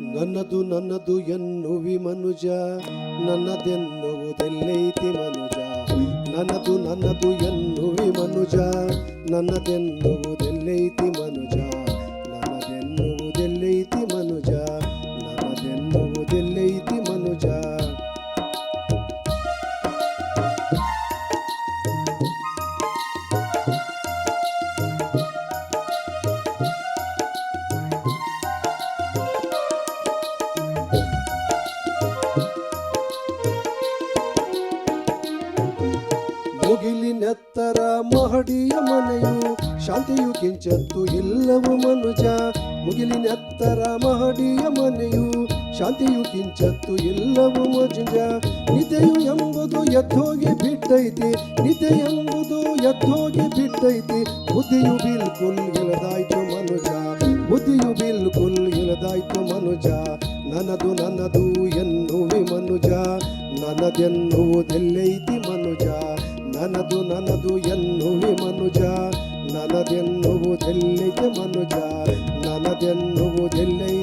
ನನ್ನದು ನನ್ನದು ಎನ್ನುವಿ ಮನುಜ ನನ್ನದೆನ್ನುವುದೆಲ್ಲೈತಿ ಮನುಜ. ನನ್ನದು ನನ್ನದು ಎನ್ನುವಿ ಮನುಜ ನನ್ನದೆನ್ನುವುದೆಲ್ಲೈತಿ ಮನುಜ. ಮುಗಿಲಿನೆತ್ತರ ಮಹಡಿಯ ಮನೆಯು, ಶಾಂತಿಯು ಕಿಂಚತ್ತು ಇಲ್ಲವು ಮನುಜ. ಮುಗಿಲಿನೆತ್ತರ ಮಹಡಿಯ ಮನೆಯು, ಶಾಂತಿಯು ಕಿಂಚತ್ತು ಇಲ್ಲವು ಮನುಜ ನಿದೆಯು ಎಂಬುದು ಎದ್ದೋಗಿ ಬಿಟ್ಟೈತಿ ನಿದೆ ಎಂಬುದು ಎದ್ದೋಗಿ ಬಿಟ್ಟೈತಿ. ಬುದ್ಧಿಯು ಬಿಲ್ಕುಲ್ ಇಲ್ಲದಾಯ್ತು ಮನುಜ, ಬುದ್ಧಿಯು ಬಿಲ್ಕುಲ್ ಇಲ್ಲದಾಯ್ತು ಮನುಜ. ನನ್ನದು ನನ್ನದು ಎನ್ನುವಿ ಮನುಜ ನನದೆನ್ನುವುದೆಲ್ಲೈತಿ ಮನುಜ. ನನ್ನದು ನನ್ನದು ಎನ್ನುವಿ ಮನುಜ ನನ್ನದೆನ್ನುವುದೆಲ್ಲೈತಿ ಮನುಜ ನನ್ನದೆನ್ನುವುದೆಲ್ಲೈತಿ ಮನುಜ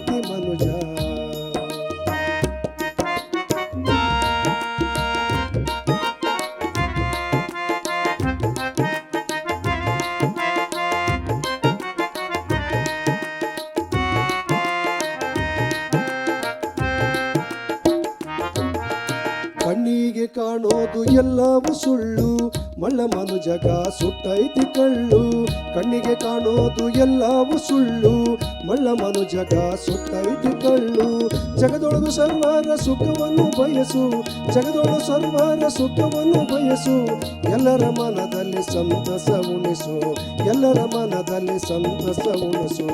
ಕಣ್ಣಿಗೆ ಕಾಣೋದು ಎಲ್ಲವೂ ಸುಳ್ಳು. ಮಳ್ಳ ಮನುಜಗ ಸುಟ್ಟೈತಿ ಕಳ್ಳು. ಕಣ್ಣಿಗೆ ಕಾಣೋದು ಎಲ್ಲವೂ ಸುಳ್ಳು. ಮಳ್ಳ ಮನುಜಗ ಸುಟ್ಟೈತಿ ಕಳ್ಳು. ಜಗದೊಳಗು ಸರ್ವರ ಸುಖವನ್ನು ಬಯಸು. ಜಗದೊಳಗು ಸರ್ವರ ಸುಖವನ್ನು ಬಯಸು. ಎಲ್ಲರ ಮನದಲ್ಲಿ ಸಂತಸ ಉಣಿಸು. ಎಲ್ಲರ ಮನದಲ್ಲಿ ಸಂತಸ ಉಣಿಸು.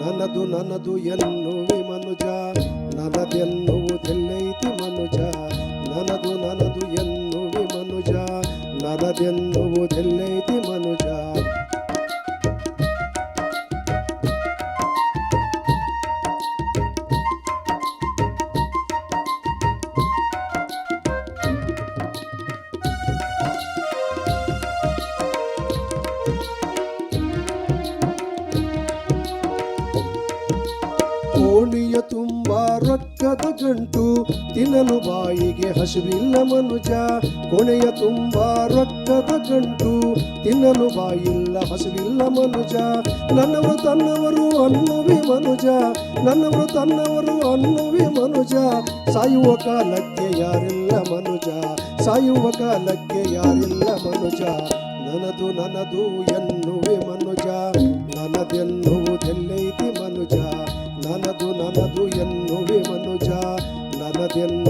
ನನ್ನದು ನನ್ನದು ಎನ್ನುವಿ ಮನುಜ. ನನ್ನದೆನ್ನುವುದೆಲ್ಲೈತಿ ಮನುಜ. ನನ್ನದು ನನದು ಎನ್ನುವಿ ಮನುಜ ನನ್ನದೆನ್ನುವುದೆಲ್ಲೈತಿ ಕೋಣಿಯ ತುಂಬ ರೊಕ್ಕದ ಗಂಟು ತಿನ್ನಲು ಬಾಯಿಗೆ ಹಸಿವಿಲ್ಲ ಮನುಜ. ಕೊನೆಯ ತುಂಬ ರೊಕ್ಕದ ಗಂಟು ತಿನ್ನಲು ಬಾಯಿಲ್ಲ ಹಸಿವಿಲ್ಲ ಮನುಜ. ನನ್ನವರು ತನ್ನವರು ಅನ್ನುವಿ ಮನುಜ, ನನ್ನವರು ತನ್ನವರು ಅನ್ನುವಿ ಮನುಜ. ಸಾಯುವ ಕಾಲಕ್ಕೆ ಯಾರಿಲ್ಲ ಮನುಜ, ಸಾಯುವ ಕಾಲಕ್ಕೆ ಯಾರಿಲ್ಲ ಮನುಜ. ನನದು ನನದು ಎನ್ನುವೆ ಮನುಜ ಮನುಜ ನನ್ನದು ನನ್ನದು ಎನ್ನುವೆ ಮನುಜ ನನ್ನದೆನ್ನುವುದೆಲ್ಲೈತಿ